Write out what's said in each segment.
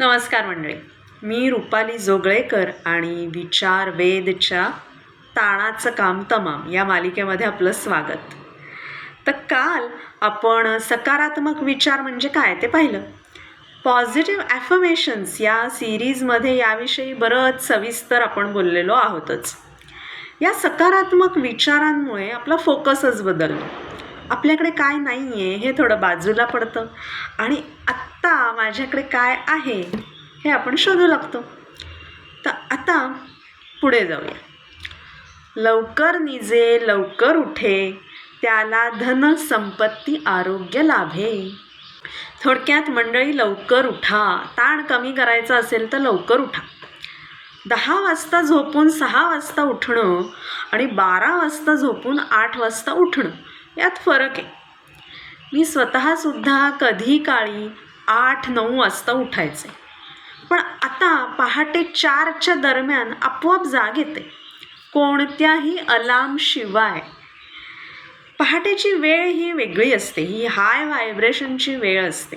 नमस्कार मंडळी. मी रुपाली जोगळेकर आणि विचार वेदच्या ताणाचं काम तमाम या मालिकेमध्ये आपलं स्वागत. तर काल आपण सकारात्मक विचार म्हणजे काय ते पाहिलं. पॉझिटिव्ह ॲफर्मेशन्स या सिरीजमध्ये याविषयी बरंच सविस्तर आपण बोललेलो आहोतच. या सकारात्मक विचारांमुळे आपला फोकसच बदलतो आपल्याकडे काय नाही आहे हे थोडं बाजूला पडतं. आणि आत्ता माझ्याकडे काय आहे हे आपण शोधू लागतो. तर आता पुढे जाऊया. लवकर निजे लवकर उठे त्याला धन संपत्ती आरोग्य लाभे. थोडक्यात मंडळी लवकर उठा. ताण कमी करायचा असेल तर लवकर उठा. दहा वाजता झोपून सहा वाजता उठणं आणि बारा वाजता झोपून आठ वाजता उठणं यात फरक आहे. मी स्वतःसुद्धा कधी काळी आठ नऊ वाजता उठायचे. पण आता पहाटे चारच्या दरम्यान आपोआप जाग येते. कोणत्याही अलार्मशिवाय पहाटेची वेळ ही वेगळी असते. ही हाय व्हायब्रेशनची वेळ असते.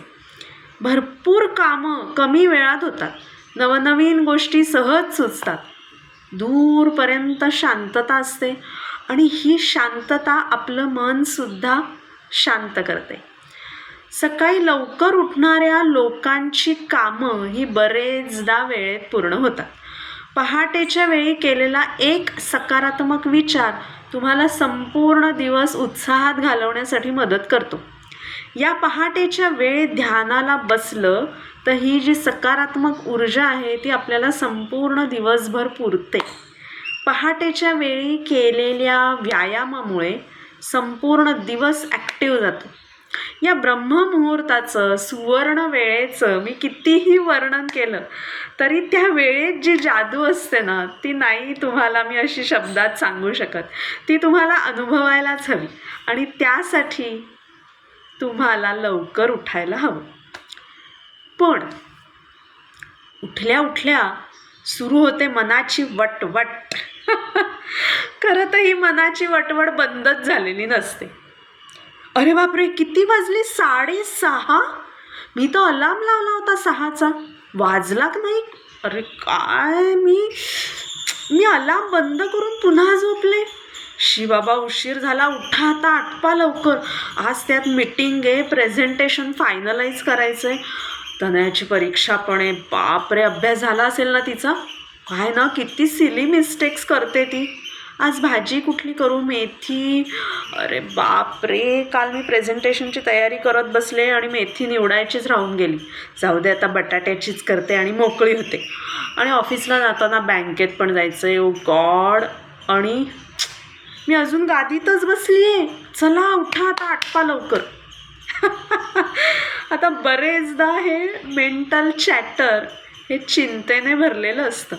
भरपूर कामं कमी वेळात होतात. नवनवीन गोष्टी सहज सुचतात. दूरपर्यंत शांतता असते. आणि ही शांतता आपलं मनसुद्धा शांत करते. सकाळी लवकर उठणाऱ्या लोकांची कामं ही बरेचदा वेळेत पूर्ण होतात. पहाटेच्या वेळी केलेला एक सकारात्मक विचार तुम्हाला संपूर्ण दिवस उत्साहात घालवण्यासाठी मदत करतो. या पहाटेच्या वेळी ध्यानाला बसलं तर ही जी सकारात्मक ऊर्जा आहे ती आपल्याला संपूर्ण दिवसभर पुरते. पहाटेच्या वेळी केलेल्या व्यायामामुळे संपूर्ण दिवस ॲक्टिव्ह जातो. या ब्रह्ममुहूर्ताचं सुवर्ण वेळेचं मी कितीही वर्णन केलं तरी त्या वेळेत जी जादू असते ना ती नाही तुम्हाला मी अशी शब्दात सांगू शकत. ती तुम्हाला अनुभवायलाच हवी आणि त्यासाठी तुम्हाला लवकर उठायला हवं. पण उठल्या उठल्या सुरू होते मनाची वटवट. खरं तर ही मनाची वटवट बंदच झालेली नसते. अरे बापरे किती वाजले? साडेसहा? मी तर अलार्म लावला होता सहाचा. वाजला की नाही? अरे काय मी? मी अलार्म बंद करून पुन्हा झोपले. शी बाबा उशीर झाला उठा आता आटपा लवकर. आज त्यात मीटिंग आहे प्रेझेंटेशन फायनलाइज करायचं आहे तनयाची परीक्षा पण आहे. बापरे अभ्यास झाला असेल ना तिचा? काय ना किती सिली मिस्टेक्स करते ती. आज भाजी कुठली करू मेथी? अरे बापरे काल मी प्रेझेंटेशनची तयारी करत बसले आणि मेथी निवडायचीच राहून गेली. जाऊ दे आता बटाट्याचीच करते आणि मोकळी होते. आणि ऑफिसला जाताना बँकेत पण जायचं आहे ओ गॉड! आणि मी अजून गादीतच बसली आहे चला उठा आता आटपा लवकर. आता बरेचदा हे मेंटल चॅटर हे चिंतेने भरलेलं असतं.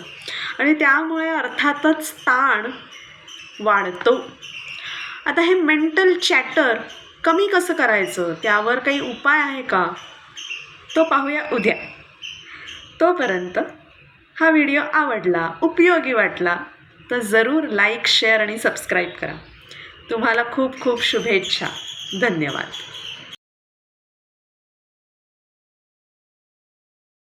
आणि त्यामुळे अर्थातच ताण वाढतो. आता हे मेंटल चॅटर कमी कसं करायचं? त्यावर काही उपाय आहे का? तो पाहूया उद्या. तोपर्यंत हा व्हिडिओ आवडला उपयोगी वाटला तर जरूर लाईक शेअर आणि सबस्क्राईब करा. तुम्हाला खूप खूप शुभेच्छा. धन्यवाद.